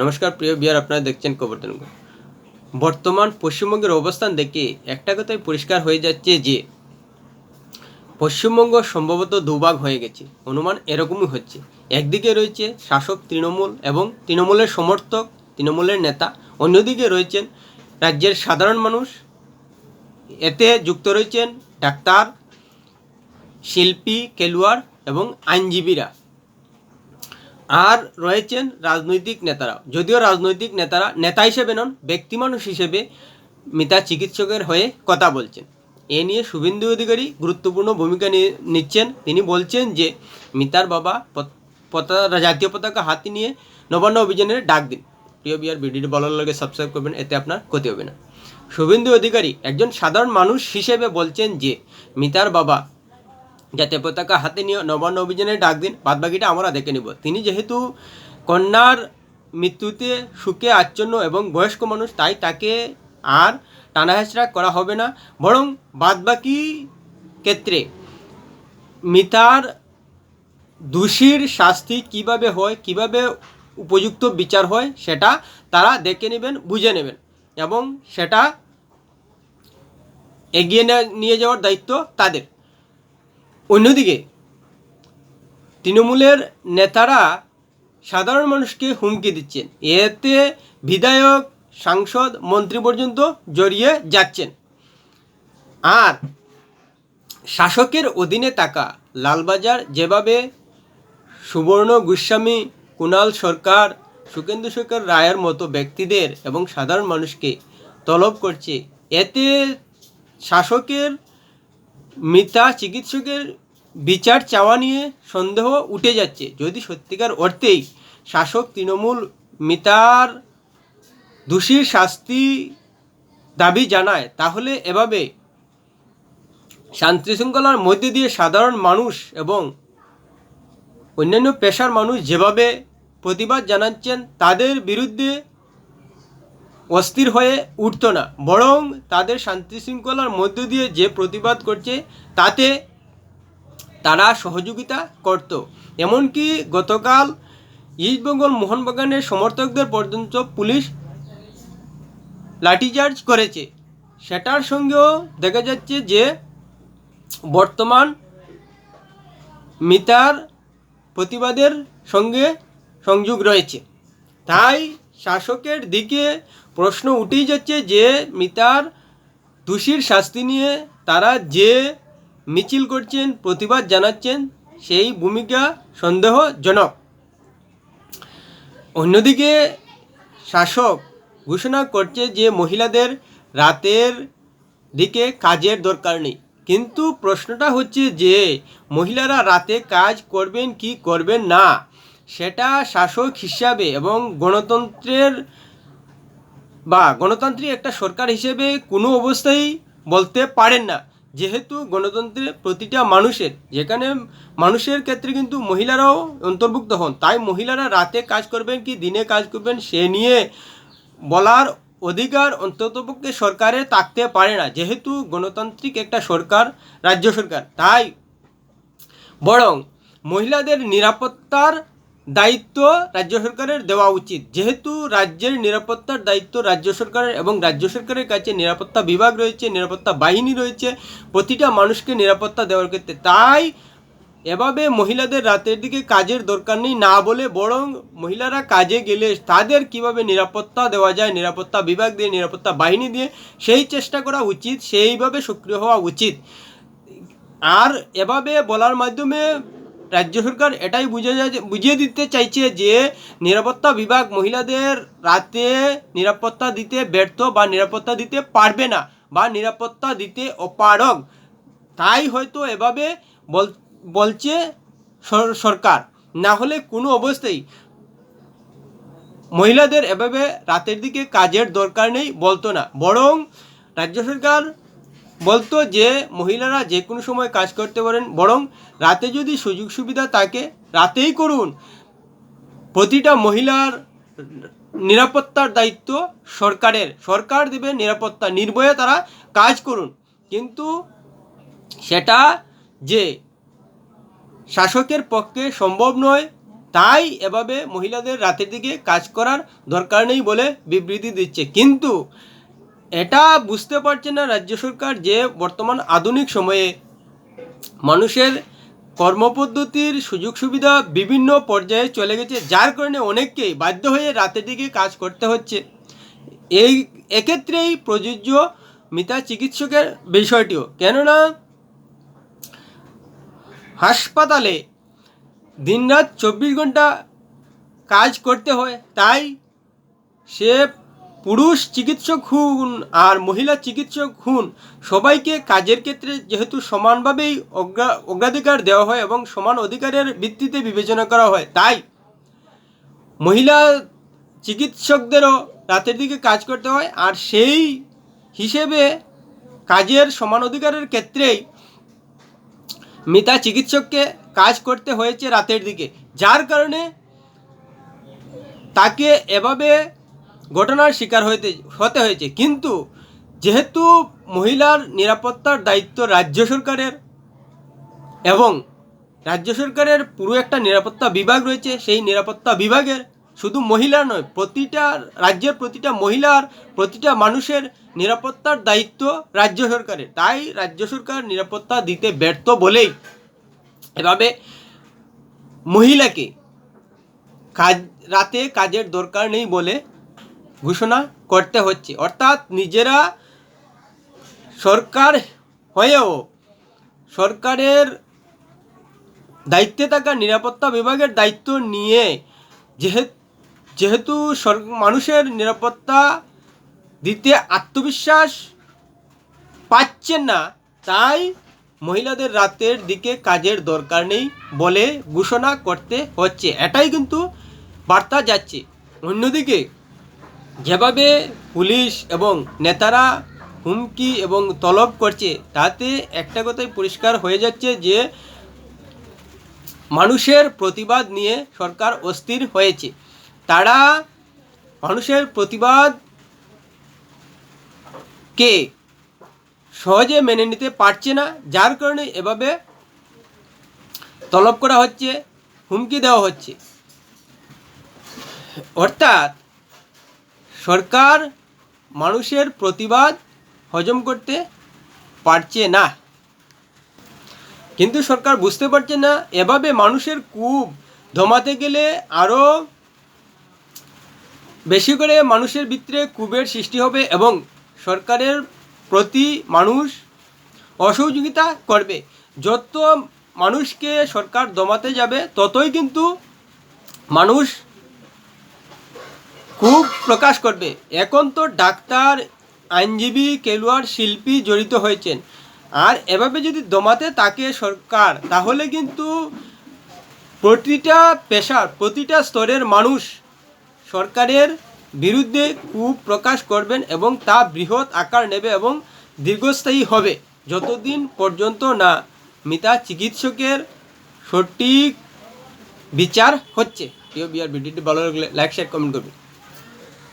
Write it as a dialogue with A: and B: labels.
A: নমস্কার, প্রিয় বিয়ার আপনারা দেখছেন কবরতন বর্তমান পশ্চিমবঙ্গের অবস্থান দেখে একটা কথাই পরিষ্কার হয়ে যাচ্ছে যে, পশ্চিমবঙ্গ সম্ভবত দুভাগ হয়ে গেছে। অনুমান এরকমই হচ্ছে। একদিকে রয়েছে শাসক তৃণমূল এবং তৃণমূলের সমর্থক, তৃণমূলের নেতা। অন্যদিকে রয়েছেন রাজ্যের সাধারণ মানুষ। এতে যুক্ত রয়েছেন ডাক্তার, শিল্পী, খেলোয়াড় এবং আইনজীবীরা। আর রয়েছেন রাজনৈতিক নেতারা যদিও রাজনৈতিক নেতারা নেতা হিসেবে নন, ব্যক্তি মানুষ হিসেবে মিতা চিকিৎসকের হয়ে কথা বলছেন। এ নিয়ে শুভেন্দু অধিকারী গুরুত্বপূর্ণ ভূমিকা নিচ্ছেন। তিনি বলছেন যে, মিতার বাবা পত- পতাকা জাতীয় পতাকা হাতে নিয়ে নবান্ন অভিযানের ডাক দিন। প্রিয় বিয়ার ভিডিওটি বলার লগে সাবস্ক্রাইব করবেন, এতে আপনার ক্ষতি হবে না। শুভেন্দু অধিকারী একজন সাধারণ মানুষ হিসেবে বলছেন যে, মিতার বাবা জাতীয় পতাকা হাতে নিয়ে নবান্ন অভিযানে ডাক দিন, বাদবাকিটা আমরা দেখে নিব। তিনি যেহেতু কন্যার মৃত্যুতে সুখে, আচ্ছন্ন এবং বয়স্ক মানুষ, তাই তাকে আর টানাহেঁচড়া করা হবে না। বরং বাদবাকি ক্ষেত্রে মিতার দোষীর শাস্তি কীভাবে হয়, কীভাবে উপযুক্ত বিচার হয়, সেটা তারা দেখে নেবেন, বুঝে নেবেন এবং সেটা এগিয়ে নিয়ে যাওয়ার দায়িত্ব তাদের। অন্যদিকে, তৃণমূলের নেতারা সাধারণ মানুষকে হুমকি দিচ্ছেন। এতে বিধায়ক, সাংসদ, মন্ত্রী পর্যন্ত জড়িয়ে যাচ্ছেন। আর শাসকের অধীনে থাকা লালবাজার, যেভাবে সুবর্ণ গোস্বামী কুণাল সরকার সুকেন্দু সরকার রায়ের মতো ব্যক্তিদের এবং সাধারণ মানুষকে তলব করছে, এতে শাসকের মিতা চিকিৎসকের বিচার চাওয়া নিয়ে সন্দেহ উঠে যাচ্ছে। যদি সত্যিকার অর্থেই শাসক তৃণমূল মিতার দোষীর শাস্তি দাবি জানায়, তাহলে এভাবে শান্তি শৃঙ্খলার মধ্যে দিয়ে সাধারণ মানুষ এবং অন্যান্য পেশার মানুষ যেভাবে প্রতিবাদ জানাচ্ছেন, তাদের বিরুদ্ধে অস্থির হয়ে উঠতো না। বরং তাদের শান্তি শৃঙ্খলার মধ্য দিয়ে যে প্রতিবাদ করছে, তাতে তারা সহযোগিতা করত। এমনকি গতকাল ইস্টবেঙ্গল মোহনবাগানের সমর্থকদের পর্যন্ত পুলিশ লাঠিচার্জ করেছে। সেটার সঙ্গেও দেখা যাচ্ছে যে বর্তমান মিতার প্রতিবাদের সঙ্গে সংযোগ রয়েছে। তাই শাসকের দিকে প্রশ্ন উঠেই যাচ্ছে যে মিতার দোষীর শাস্তি নিয়ে তারা যে মিছিল করছেন, প্রতিবাদ জানাচ্ছেন, সেই ভূমিকা সন্দেহজনক। অন্যদিকে শাসক ঘোষণা করছে যে মহিলাদের রাতের দিকে কাজের দরকার নেই। কিন্তু প্রশ্নটা হচ্ছে যে মহিলারা রাতে কাজ করবেন কি করবেন না, সেটা শাসক হিসাবে এবং গণতন্ত্রের বা গণতান্ত্রিক একটা সরকার হিসেবে কোনো অবস্থায় বলতে পারেন না। যেহেতু গণতন্ত্রে প্রতিটা মানুষের, যেখানে মানুষের ক্ষেত্রে কিন্তু মহিলারাও অন্তর্ভুক্ত হন, তাই মহিলারা রাতে কাজ করবেন কি দিনে কাজ করবেন সে নিয়ে বলার অধিকার অন্ততপক্ষে সরকারে থাকতে পারে না। যেহেতু গণতান্ত্রিক একটা সরকার, রাজ্য সরকার, তাই বরং মহিলাদের নিরাপত্তার দায়িত্ব রাজ্য সরকারের দেওয়া উচিত। যেহেতু রাজ্যের নিরাপত্তার দায়িত্ব রাজ্য সরকারের এবং রাজ্য সরকারের কাছে নিরাপত্তা বিভাগ রয়েছে, নিরাপত্তা বাহিনী রয়েছে, প্রতিটা মানুষকে নিরাপত্তা দেওয়ার ক্ষেত্রে। তাই এভাবে মহিলাদের রাতের দিকে কাজের দরকার নেই না বলে বরং মহিলারা কাজে গেলে তাদের কীভাবে নিরাপত্তা দেওয়া যায়, নিরাপত্তা বিভাগ দিয়ে, নিরাপত্তা বাহিনী দিয়ে, সেই চেষ্টা করা উচিত, সেইভাবে সক্রিয় হওয়া উচিত। আর এভাবে বলার মাধ্যমে রাজ্য সরকার এটাই বুঝে বুঝিয়ে দিতে চাইছে যে, নিরাপত্তা বিভাগ মহিলাদের রাতে নিরাপত্তা দিতে ব্যর্থ বা নিরাপত্তা দিতে পারবে না বা নিরাপত্তা দিতে অপারগ। তাই হয়তো এভাবে বল, বলছে সরকার। না হলে কোনো অবস্থায় মহিলাদের এভাবে রাতের দিকে কাজের দরকার নেই বলতো না। বরং রাজ্য সরকার বলতো যে মহিলারা যে কোনো সময় কাজ করতে পারেন, বরং রাতে যদি সুযোগ সুবিধা থাকে, রাতেই করুন। প্রতিটা মহিলার নিরাপত্তার দায়িত্ব সরকারের। সরকার দেবে নিরাপত্তা, নির্ভয়ে তারা কাজ করুন। কিন্তু সেটা যে শাসকের পক্ষে সম্ভব নয়, তাই এভাবে মহিলাদের রাতের দিকে কাজ করার দরকার নেই বলে বিবৃতি দিচ্ছে। কিন্তু এটা বুঝতে পারছে না রাজ্য সরকার যে বর্তমান আধুনিক সময়ে মানুষের কর্মপদ্ধতির সুযোগ সুবিধা বিভিন্ন পর্যায়ে চলে গেছে, যার কারণে অনেককেই বাধ্য হয়ে রাতের দিকে কাজ করতে হচ্ছে। এই, এক্ষেত্রেই প্রযোজ্য মিতা চিকিৎসকের বিষয়টিও। কেননা হাসপাতালে দিনরাত চব্বিশ ঘণ্টা কাজ করতে হয়, তাই সে পুরুষ চিকিৎসক হুন আর মহিলা চিকিৎসক হুন সবাইকে কাজের ক্ষেত্রে যেহেতু সমানভাবেই অগ্রা, অগ্রাধিকার দেওয়া হয় এবং সমান অধিকারের ভিত্তিতে বিবেচনা করা হয়, তাই মহিলা চিকিৎসকদেরও রাতের দিকে কাজ করতে হয় আর সেই হিসেবে কাজের সমান অধিকারের ক্ষেত্রেই মিতা চিকিৎসককে কাজ করতে হয়েছে রাতের দিকে। যার কারণে তাকে এভাবে ঘটনার শিকার হতে হতে হয়েছে। কিন্তু যেহেতু মহিলার নিরাপত্তার দায়িত্ব রাজ্য সরকারের এবং রাজ্য সরকারের পুরো একটা নিরাপত্তা বিভাগ রয়েছে, সেই নিরাপত্তা বিভাগের শুধু মহিলা নয়, প্রতিটা রাজ্যের প্রতিটা মহিলার, প্রতিটা মানুষের নিরাপত্তার দায়িত্ব রাজ্য সরকারের। তাই রাজ্য সরকার নিরাপত্তা দিতে ব্যর্থ বলেই এভাবে মহিলাকে কাজ, রাতে কাজের দরকার নেই বলে ঘোষণা করতে হচ্ছে। অর্থাৎ নিজেরা সরকার হয়েও সরকারের দায়িত্বে থাকা নিরাপত্তা বিভাগের দায়িত্ব নিয়ে যেহেতু মানুষের নিরাপত্তা দিতে আত্মবিশ্বাস পাচ্ছেন না, তাই মহিলাদের রাতের দিকে কাজের দরকার নেই বলে ঘোষণা করতে হচ্ছে। এটাই কিন্তু বার্তা যাচ্ছে। অন্যদিকে যেভাবে পুলিশ এবং নেতারা হুমকি এবং তলব করছে, তাতে একটা কথাই পরিষ্কার হয়ে যাচ্ছে যে মানুষের প্রতিবাদ নিয়ে সরকার অস্থির হয়েছে। তারা মানুষের প্রতিবাদকে সহজে মেনে নিতে পারছে না, যার কারণে এভাবে তলব করা হচ্ছে, হুমকি দেওয়া হচ্ছে। অর্থাৎ সরকার মানুষের প্রতিবাদ হজম করতে পারছে না। কিন্তু সরকার বুঝতে পারছে না, এভাবে মানুষের কূপ ধমাতে গেলে আরও বেশি করে মানুষের ভিতরে কূপের সৃষ্টি হবে এবং সরকারের প্রতি মানুষ অসহযোগিতা করবে। যত মানুষকে সরকার দমাতে যাবে, ততই কিন্তু মানুষ খুব প্রকাশ করবে। এখন তো ডাক্তার, আইনজীবী, খেলোয়াড়, শিল্পী জড়িত হয়েছেন। আর এভাবে যদি দমাতে তাকে সরকার, তাহলে কিন্তু প্রতিটা পেশার, প্রতিটা স্তরের মানুষ সরকারের বিরুদ্ধে খুব প্রকাশ করবেন এবং তা বৃহৎ আকার নেবে এবং দীর্ঘস্থায়ী হবে। যতদিন পর্যন্ত না মিতা চিকিৎসকের সঠিক বিচার হচ্ছে। প্রিয় বিয়ার ভিডিওটি ভালো লাগলে লাইক শেয়ার কমেন্ট করবে